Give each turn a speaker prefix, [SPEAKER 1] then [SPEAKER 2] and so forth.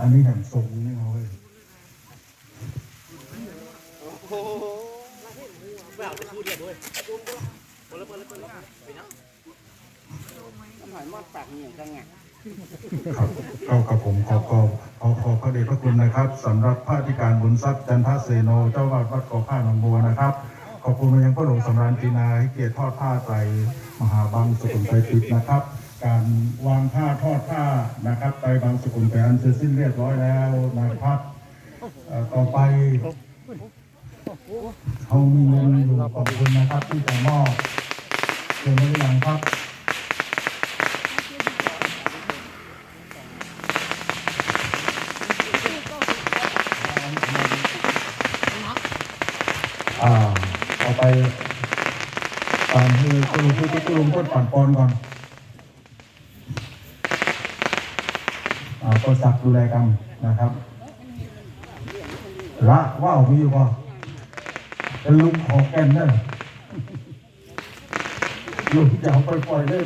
[SPEAKER 1] อันนี้แห่งทรงนี่เอาเว้ย
[SPEAKER 2] น้ำหอยมอดปากเหนียวจังไง
[SPEAKER 1] ครับก็กับผมขอขอขอขอพระเดชพระคุณนะครับสำหรับพระอธิการบุญทรัพย์จันทเสโน เจ้าวาดวัดกาะผ้าหนองบัวนะครับ ขอบคุณมายังพระหลวงสำราญจีนาให้เกียรติทอดผ้าไตรมหาบังสกุลไตรปิฎกนะครับ การวางผ้าทอดผ้านะครับไตรบังสกุลไปอันเสร็จสิ้นเรียบร้อยแล้วนะครับต่อไปเขามีเงินอยู่ขอบคุณนะครับที่จะมอบเชิญได้หรือยังครับอ่าต่อไปตามที่คุณลุงที่คุณลุงพูดปั่นปอนก่อน อ่าก็สักดูแลกันนะครับละว่าวมีอยู่ป่ะเป็นลุงของแกนเนอะลุงจะเอาไปปล่อยเลย